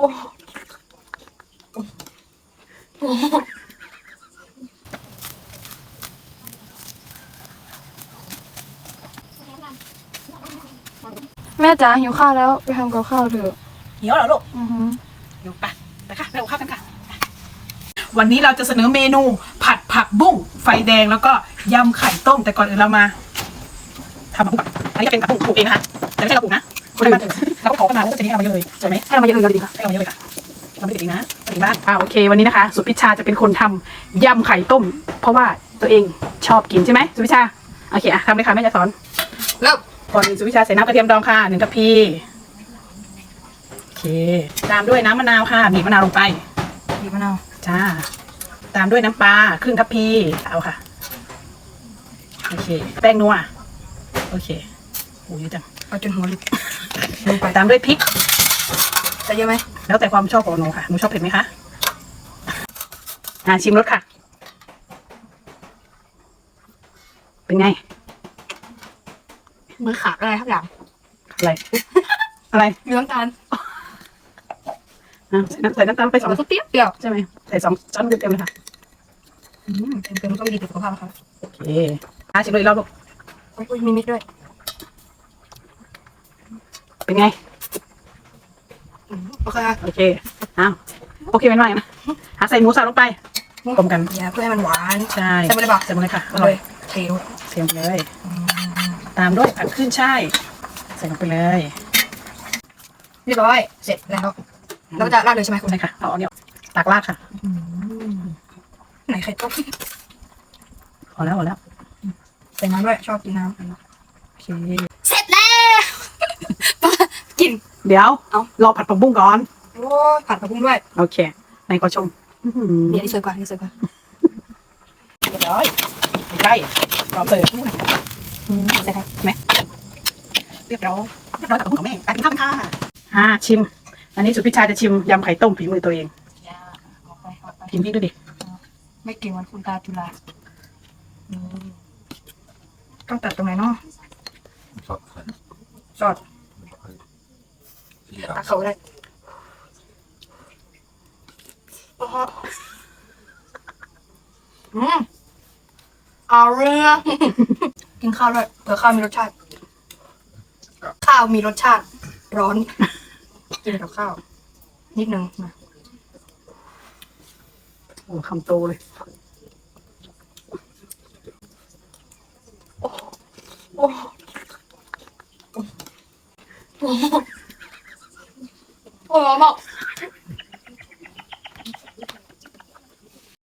แม่จ๋าหิวข้าวแล้วไปทำกับข้าวเถอะหิวเหรอลูกอือหือเดี๋ยวไปไปค่ะไปเอาข้าวกันค่ะ วันนี้เราจะเสนอเมนู ผัดผักบุ้งไฟแดงแล้วก็ยำไข่ต้มแต่ก่อนอื่นเรามาทำผักบุ้งก่อนอันนี้จะเป็นผักบุ้งปลูกเองนะคะแต่ไม่ใช่เราปลูกนะคนอื่นเราก็ขอกัน มาแล้วก็จะนี้เอามาเยอะเลยใช่ไหมให้เรามาเยอะเลยดีค่ะให้เอามาเยอะเลยค่ะเราไม่ได้เด็กเองนะเด็กบ้านอ่าโอเค วันนี้นะคะ สุพิชาจะเป็นคนทำยำไข่ต้ม เพราะว่าตัวเองชอบกินใช่ไหมสุพิชาโอเคอะทำเลยค่ะแม่จะสอนเริ่มก่อนอื่นสุพิชาใส่น้ำกระเทียมดองค่ะหนึ่งทัพพีโอเค ตามด้วยน้ำมะนาวค่ะบีบมะนาวลงไปบีบมะนาวจ้า ตามด้วยน้ำปลาครึ่งทัพพีเอาค่ะโอเค แป้งนัวโอเคโอ้ยอะจัง เอาจนหัวหลุดลงไปตามด้วยพริกจะเยอะไหมแล้วแต่ความชอบของหนูค่ะหนูชอบเผ็ดไหมคะอ่าชิมรสค่ะ เป็นไงมือขาดอะไรทักอย่างอะไรอะไรมีน้ำตาลอะใส่น้ำใส่น้ำตาลไปสองแล้วก็เปรี้ยวเปรี้ยวใช่ไหมใส่สองช้อนเต็มๆเลยค่ะอืมเต็มๆก็ไม่ดีต่อสุขภาพนะคะโอเคอะชิมเลยอีกรอบลูกอุ้ยมีมิตรด้วย เป็นไงอืมโอเคค่ะโอเคอ้าวโอเคเป็นไงนะหาใส่หมูสับลงไปกลมกัน อย่าเพื่อให้มันหวานใช่ใส่ไปเลยเปล่าใส่หมดเลยค่ะอเอาร่เลอยยเทดูเสียมไปเลย ตามด้วยผักขึ้นช่ายใส่ลงไปเลยเรียบร้อย เสร็จแล้วเราก็จะราดเลยใช่ไหมคุณใช่ค่ะเอาอันนี้ตักราดค่ะไหนไข่ต้มพอแล้วพอแล้วใส่น้ำด้วยชอบกินน้โอเคำเสร็จแล้ว กิน เดี๋ยวเอารอผัดผักบุ้งก่อน โอ้ผัดผักบุ้งด้วยโอเคในก็ชมอื้อหือเดี๋ยวนี่เสิร์ฟก่อนนี่เสิร์ฟก่อนเรียบร้อยใกล้พร้อมเลยอืมใส่ครับไหมเรียบร้อยเรียบร้อยกับผักบุ้งของแม่การกินข้าวกันค่ะอ่าชิม อันนี้สุพิชาจะชิมยำไข่ต้มฝีมือตัวเองเอาไปเอาไปชิมพี่ดูดิไม่เก่งวันคุณตาจุฬาอืมต้องตัดตรงไหนเนาะ Så, สอด ตัดเขาได้โอ้โหอืมเอาเรื่องกินข้าวด้วยเผื่อข้าวมีรสชาติ ข้าวมีรสชาติ ร้อนกินกับข้าว นิดนึงมาโอ้คำโตเลยโอ้โห บอก